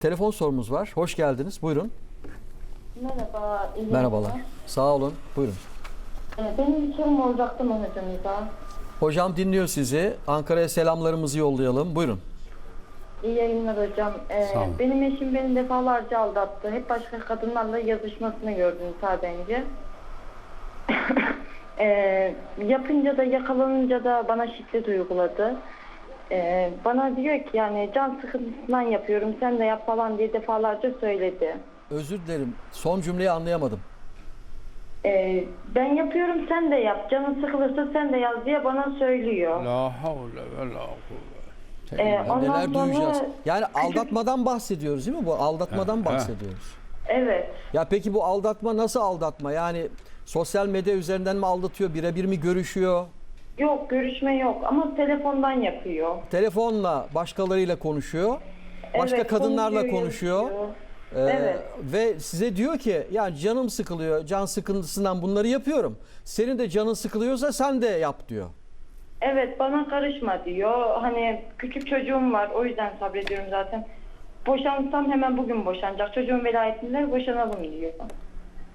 Telefon sorumuz var. Hoş geldiniz. Buyurun. Merhaba. iyi Merhabalar. yayınlar. Sağ olun. Buyurun. Ee, Benim bir sorum olacaktı mı hocamıza? Hocam dinliyor sizi. Ankara'ya selamlarımızı yollayalım. Buyurun. İyi yayınlar hocam. Ee, Sağ olun. benim eşim beni defalarca aldattı. Hep başka kadınlarla yazışmasını gördüm sadece. ee, yapınca da yakalanınca da bana şiddet uyguladı. Ee, bana diyor ki yani can sıkıntısından yapıyorum sen de yap falan diye defalarca söyledi. Özür dilerim. Son cümleyi anlayamadım. Ee, ben yapıyorum sen de yap. Canın sıkılırsa sen de yaz diye bana söylüyor. La havle ve la kuvvete. Ee, Ya ondan neler sonra duyacağız? Yani aldatmadan bahsediyoruz değil mi? Bu aldatmadan Ha, ha. bahsediyoruz. Evet. Ya peki bu aldatma nasıl aldatma? Yani sosyal medya üzerinden mi aldatıyor? Birebir mi görüşüyor? Yok görüşme yok ama telefondan yapıyor. Telefonla başkalarıyla konuşuyor. Başka Evet, kadınlarla konuşuyor, konuşuyor. yazıyor. Ee, Evet. Ve size diyor ki ya canım sıkılıyor, can sıkıntısından bunları yapıyorum. Senin de canın sıkılıyorsa sen de yap diyor. Evet bana karışma diyor. Hani küçük çocuğum var o yüzden sabrediyorum zaten. Boşansam hemen bugün boşanacak. Çocuğun velayetinde boşanalım diyor.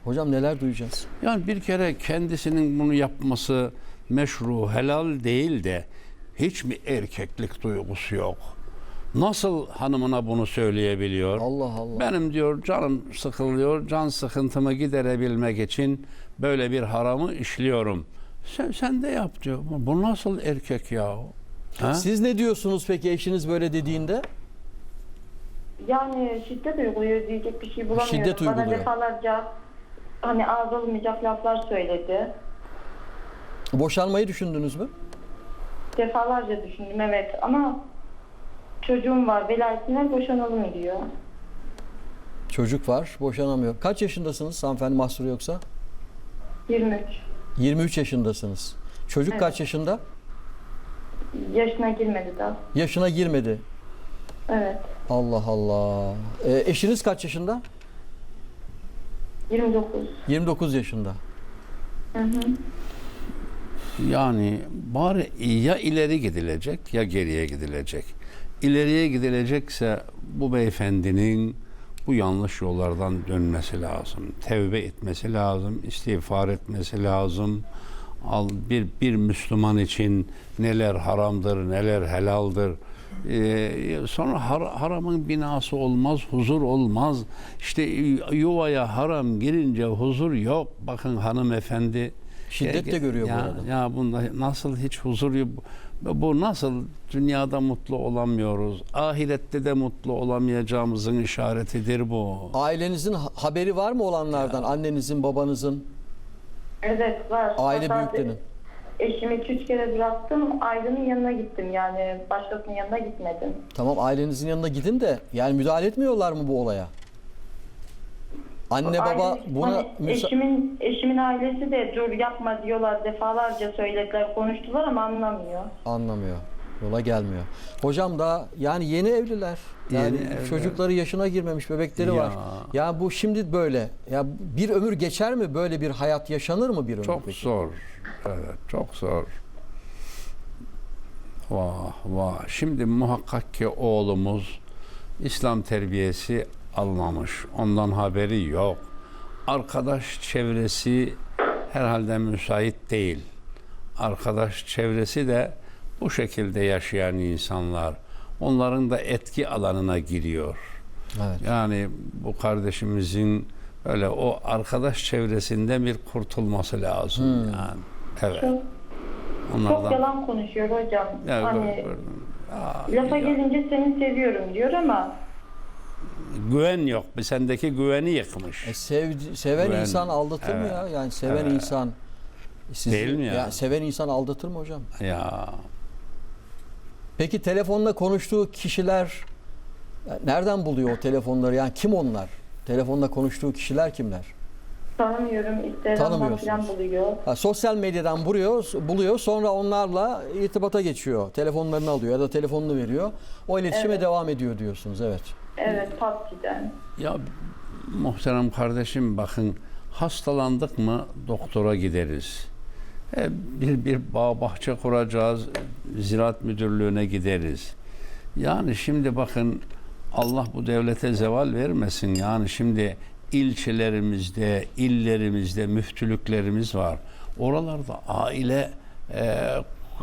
Hocam neler duyacağız? Yani bir kere kendisinin bunu yapması meşru, helal değil de hiç mi erkeklik duygusu yok? Nasıl hanımına bunu söyleyebiliyor? Allah Allah. Benim diyor canım sıkılıyor, can sıkıntımı giderebilmek için böyle bir haramı işliyorum. Sen, sen de yap diyor. Bu nasıl erkek ya? Ha? Siz ne diyorsunuz peki eşiniz böyle dediğinde? Yani şiddet uyguluyor diyecek bir şey bulamıyorum. Şiddet Bana uyguluyor. defalarca hani ağız olmayacak laflar söyledi. Boşanmayı düşündünüz mü? Defalarca düşündüm evet ama çocuğum var velayetinden boşanalım diyor. Çocuk var, boşanamıyor. Kaç yaşındasınız hanımefendi mahsuru yoksa? 23. 23 yaşındasınız. Çocuk Evet. kaç yaşında? Yaşına girmedi daha. Yaşına girmedi. Evet. Allah Allah. Ee, eşiniz kaç yaşında? 29. 29 yaşında. Hı hı. Yani bari ya ileri gidilecek ya geriye gidilecek. İleriye gidilecekse bu beyefendinin bu yanlış yollardan dönmesi lazım. Tevbe etmesi lazım, istiğfar etmesi lazım. Al bir bir Müslüman için neler haramdır, neler helaldir. Ee, sonra har- haramın binası olmaz, huzur olmaz. İşte yuvaya haram girince huzur yok. Bakın hanımefendi Şiddet de görüyor bu ya, arada. Ya bunda nasıl hiç huzur? Bu- Bu nasıl dünyada mutlu olamıyoruz? Ahirette de mutlu olamayacağımızın işaretidir bu. Ailenizin ha- haberi var mı olanlardan? Annenizin, babanızın, Evet var. aile Hatta büyüklerinin? Eşimi 2-3 kere bıraktım. Ailenin yanına gittim yani. Başkasının yanına gitmedim. Tamam ailenizin yanına gidin de yani müdahale etmiyorlar mı bu olaya? Anne baba Aile- buna hani müsa- eşimin, eşimin ailesi de dur yapma diyorlar. Defalarca söylediler, konuştular ama anlamıyor. anlamıyor. Yola gelmiyor. Hocam da yani yeni evliler. Yani Yeni evliler. çocukları yaşına girmemiş bebekleri Ya. var. Ya bu şimdi böyle. Ya bir ömür geçer mi böyle bir hayat yaşanır mı bir ömür Çok peki? zor. Evet, çok zor. Vah vah. Şimdi muhakkak ki oğlumuz İslam terbiyesi almamış. Ondan haberi yok. Arkadaş çevresi herhalde müsait değil. Arkadaş çevresi de bu şekilde yaşayan insanlar. Onların da etki alanına giriyor. Evet. Yani bu kardeşimizin öyle o arkadaş çevresinden bir kurtulması lazım Hmm. yani. Evet. Çok, çok Onlardan yalan konuşuyor hocam. Ya, hani Aa, lafa ya. gelince seni seviyorum diyor ama güven yok. Bir sendeki güveni yıkmış. E sevdi- seven Güven- insan aldatır mı Evet. ya? Yani seven Evet. insan sizi- Değil mi ya? Seven insan aldatır mı hocam? Ya Peki telefonla konuştuğu kişiler ya nereden buluyor o telefonları? Yani kim onlar? Telefonla konuştuğu kişiler kimler? tanımıyorum. Instagram'dan falan buluyor. Ha, sosyal medyadan buluyor, buluyor sonra onlarla irtibata geçiyor. Telefonlarını alıyor ya da telefonunu veriyor. O iletişime Evet. devam ediyor diyorsunuz evet. Evet PUBG'den. ya muhterem kardeşim bakın hastalandık mı doktora gideriz. E, bir bir bağ bahçe kuracağız. Ziraat müdürlüğüne gideriz. Yani şimdi bakın Allah bu devlete zeval vermesin. Yani şimdi ilçelerimizde, illerimizde müftülüklerimiz var. Oralarda aile e,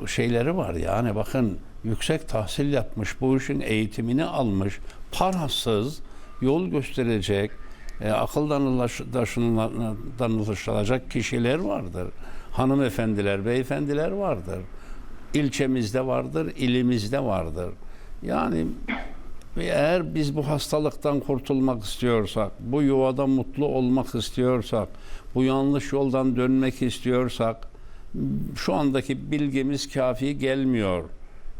şeyleri var. Yani bakın yüksek tahsil yapmış, bu işin eğitimini almış, parasız yol gösterecek, e, akıl danışılacak kişiler vardır. Hanımefendiler, beyefendiler vardır. İlçemizde vardır, ilimizde vardır. Yani eğer biz bu hastalıktan kurtulmak istiyorsak, bu yuvada mutlu olmak istiyorsak, bu yanlış yoldan dönmek istiyorsak, şu andaki bilgimiz kafi gelmiyor.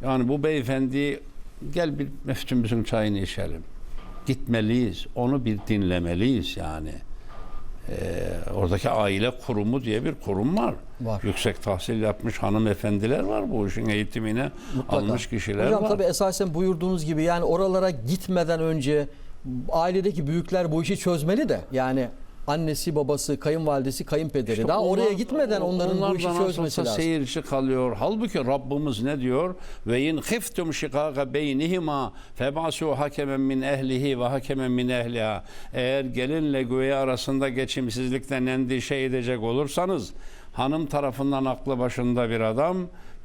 Yani bu beyefendi gel bir meftümüzün çayını içelim. Gitmeliyiz. Onu bir dinlemeliyiz yani. Ee, oradaki aile kurumu diye bir kurum var. Var. Yüksek tahsil yapmış hanımefendiler var bu işin eğitimine Mutlaka. almış kişiler Hocam var. tabii esasen buyurduğunuz gibi yani oralara gitmeden önce ailedeki büyükler bu işi çözmeli de yani annesi, babası, kayınvalidesi, kayınpederi. İşte Daha oraya onlar- gitmeden onların onlar bu işi çözmesi lazım. seyirci kalıyor. Halbuki Rabbimiz ne diyor? Ve in khiftum şikaka beynihima febasu hakemen min ehlihi ve hakemen min ehliha. Eğer gelinle göğe arasında geçimsizlikten endişe edecek olursanız hanım tarafından aklı başında bir adam,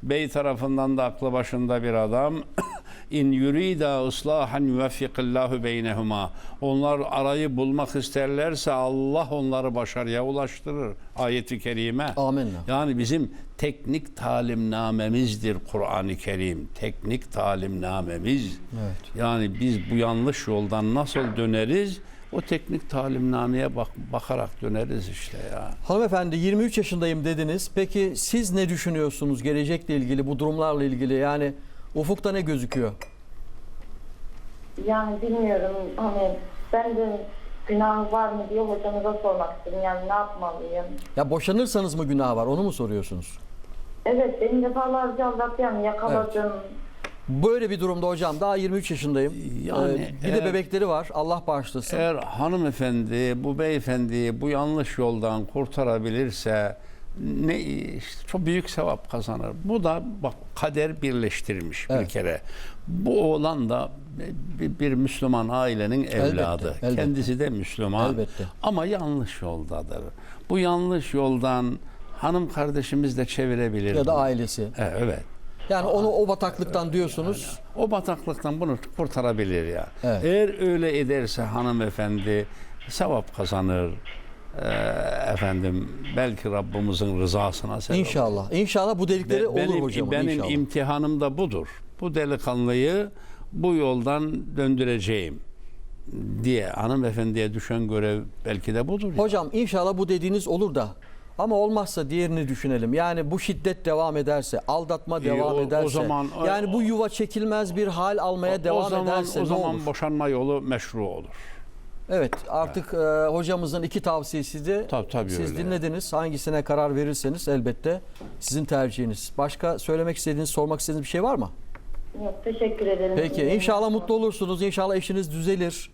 bey tarafından da aklı başında bir adam in yurida ıslahan yuveffikillahu beynehuma. Onlar arayı bulmak isterlerse Allah onları başarıya ulaştırır. Ayeti kerime. Amenna. Yani bizim teknik talimnamemizdir Kur'an-ı Kerim. Teknik talimnamemiz. Evet. Yani biz bu yanlış yoldan nasıl döneriz? O teknik talimnameye bak, bakarak döneriz işte ya. Hanımefendi 23 yaşındayım dediniz. Peki siz ne düşünüyorsunuz gelecekle ilgili, bu durumlarla ilgili? Yani ufukta ne gözüküyor? Yani bilmiyorum hani ben de günah var mı diye hocamıza sormak istedim. Yani ne yapmalıyım? Ya boşanırsanız mı günah var? Onu mu soruyorsunuz? Evet beni defalarca aldattı yani yakaladım. Böyle bir durumda hocam daha 23 yaşındayım. Yani Ee, bir de eğer- bebekleri var. Allah bağışlasın. Eğer hanımefendi bu beyefendiyi bu yanlış yoldan kurtarabilirse ne işte çok büyük sevap kazanır. Bu da bak kader birleştirmiş bir Evet. kere. Bu oğlan da bir, bir Müslüman ailenin evladı. elbette. Kendisi de Müslüman. Elbette. Ama yanlış yoldadır. Bu yanlış yoldan hanım kardeşimiz de çevirebilir. ya da ailesi. E, Evet. Yani onu o bataklıktan diyorsunuz. O bataklıktan bunu kurtarabilir ya. Evet. Eğer öyle ederse hanımefendi sevap kazanır. Ee, efendim belki Rabbimizin rızasına sebep olur. İnşallah. İnşallah bu delikleri Be- olur benim, hocam. benim inşallah. imtihanım da budur. Bu delikanlıyı bu yoldan döndüreceğim diye hanımefendiye düşen görev belki de budur. ya. Hocam inşallah bu dediğiniz olur da ama olmazsa diğerini düşünelim. Yani bu şiddet devam ederse, aldatma devam o- o ederse, zaman- yani bu yuva çekilmez bir hal almaya devam o zaman, ederse o ne zaman olur? boşanma yolu meşru olur. Evet, artık e, hocamızın iki tavsiyesi de Tabii, tabii siz öyle. dinlediniz. Hangisine karar verirseniz elbette sizin tercihiniz. Başka söylemek istediğiniz, sormak istediğiniz bir şey var mı? Yok teşekkür ederim. Peki inşallah mutlu olursunuz. İnşallah eşiniz düzelir.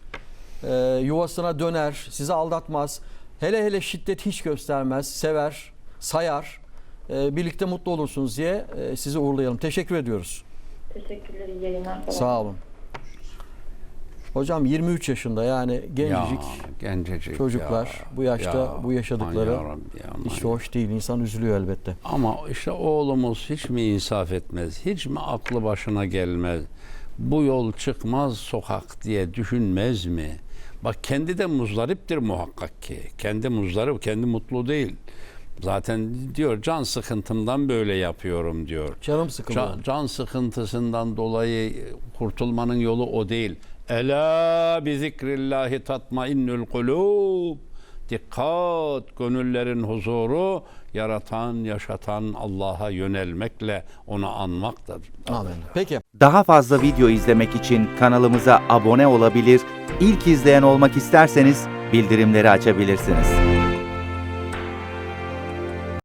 Ee, yuvasına döner. Sizi aldatmaz. Hele hele şiddet hiç göstermez. Sever, sayar. Ee, birlikte mutlu olursunuz diye e, sizi uğurlayalım. Teşekkür ediyoruz. Teşekkürler iyi yayınlar. Sağ olun. Hocam 23 yaşında yani gencecik Ya, gencecik çocuklar ya, bu yaşta ya, bu yaşadıkları ya, hiç hoş değil. İnsan üzülüyor elbette. Ama işte oğlumuz hiç mi insaf etmez? Hiç mi aklı başına gelmez? Bu yol çıkmaz sokak diye düşünmez mi? Bak kendi de muzdariptir muhakkak ki. Kendi muzdarip, kendi mutlu değil. Zaten diyor can sıkıntımdan böyle yapıyorum diyor. Canım sıkılıyor. Can, can sıkıntısından dolayı kurtulmanın yolu o değil. Ela bi zikrillahi tatmainnul kulub. Dikkat, gönüllerin huzuru yaratan, yaşatan Allah'a yönelmekle onu anmaktadır. Amin. Peki. Daha fazla video izlemek için kanalımıza abone olabilir, ilk izleyen olmak isterseniz bildirimleri açabilirsiniz.